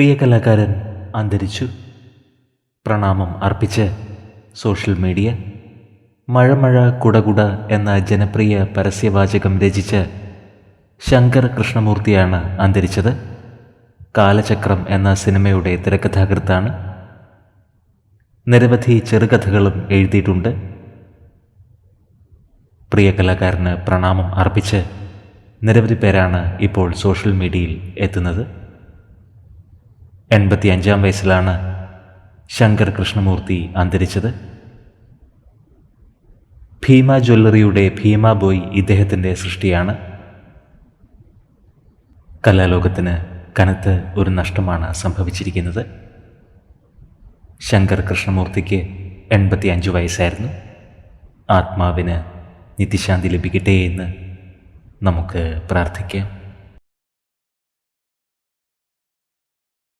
പ്രിയ കലാകാരൻ അന്തരിച്ചു. പ്രണാമം അർപ്പിച്ച് സോഷ്യൽ മീഡിയ. മഴമഴ കുടകുട എന്ന ജനപ്രിയ പരസ്യവാചകം രചിച്ച് ശങ്കർ കൃഷ്ണമൂർത്തിയാണ് അന്തരിച്ചത്. കാലചക്രം എന്ന സിനിമയുടെ തിരക്കഥാകൃത്താണ്. നിരവധി ചെറുകഥകളും എഴുതിയിട്ടുണ്ട്. പ്രിയ കലാകാരന് പ്രണാമം അർപ്പിച്ച് നിരവധി പേരാണ് ഇപ്പോൾ സോഷ്യൽ മീഡിയയിൽ എത്തുന്നത്. എൺപത്തി അഞ്ചാം വയസ്സിലാണ് ശങ്കർ കൃഷ്ണമൂർത്തി അന്തരിച്ചത്. ഭീമ ജ്വല്ലറിയുടെ ഭീമ ബോയ് ഇദ്ദേഹത്തിന്റെ സൃഷ്ടിയാണ്. കലാലോകത്തിന് കനത്ത് ഒരു നഷ്ടമാണ് സംഭവിച്ചിരിക്കുന്നത്. ശങ്കർ കൃഷ്ണമൂർത്തിക്ക് എൺപത്തി അഞ്ച് വയസ്സായിരുന്നു. ആത്മാവിന് നിത്യശാന്തി ലഭിക്കട്ടെ എന്ന് നമുക്ക് പ്രാർത്ഥിക്കാം.